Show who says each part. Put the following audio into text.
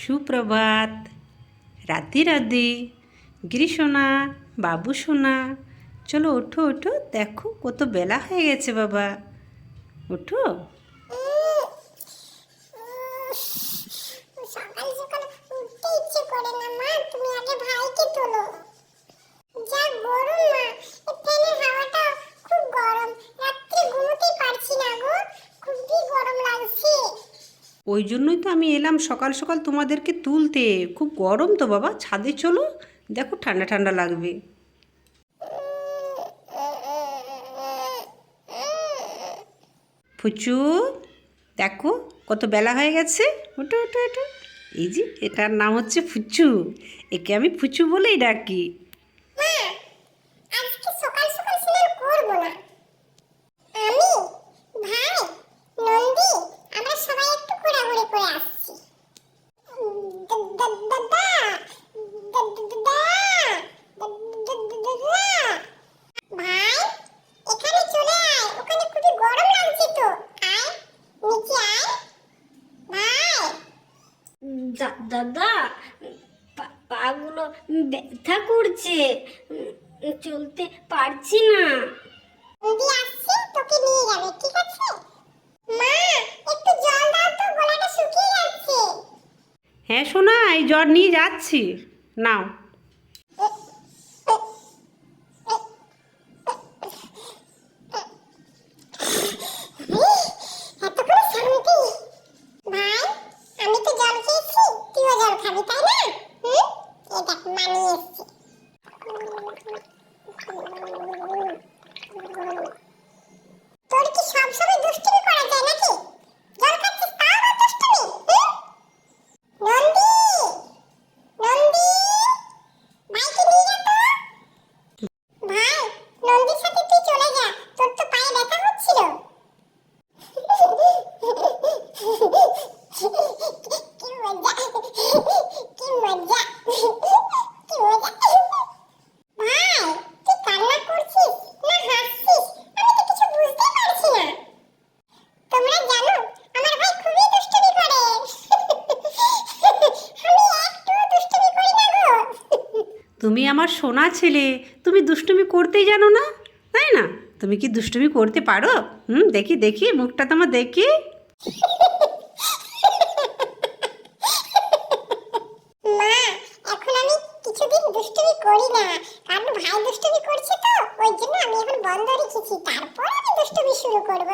Speaker 1: সুপ্রভাত। রাধে রাধে। গিরিশোনা বাবু সোনা চলো ওঠো ওঠো। দেখো, কত বেলা হয়ে গেছে বাবা। ওঠো
Speaker 2: সকাল সকাল উঠতে ইচ্ছে করে না মা তুমি আগে ভাইকে তোলো যা গরম মা এই ফ্যানের হাওয়াটা খুব গরম রাত্রে ঘুমোতে পারছি না গো খুবই গরম লাগছে
Speaker 1: ওই জন্যই তো আমি এলাম সকাল সকাল তোমাদেরকে তুলতে। খুব গরম তো বাবা, ছাদে চলো, দেখো ঠান্ডা ঠান্ডা লাগবে। ফুচু, দেখো কত বেলা হয়ে গেছে। ওটো ওটো ওটো এই যে, এটার নাম হচ্ছে ফুচু। একে আমি ফুচু বলেই ডাকি।
Speaker 2: দাদা
Speaker 3: পা- পাগুলো ব্যথা করছে। চলতে পারছি না।
Speaker 2: নদী আসছে তোকে নিয়ে যাবে ঠিক আছে? মা একটু জল দাও তো গলাটা শুকিয়ে যাচ্ছে।
Speaker 1: হ্যাঁ সোনা এই জ্বর নিয়ে যাচ্ছি। নাও।
Speaker 2: খাবি তাই না হুম দেখ মানিয়ে এসছি। তুমি আমার সোনা ছেলে, তুমি দুষ্টুমি করতেই জানো না? তাই না? তুমি কি দুষ্টুমি করতে পারো? হুম, দেখি দেখি, মুখটা তোমার দেখি। মা, এখন আমি কিছুদিন না, কারণ ভাই দুষ্টুমি করছে তো, ওই জন্য আমি
Speaker 1: এখন বন্ধ রেখেছি, তারপর আমি দুষ্টুমি শুরু করব।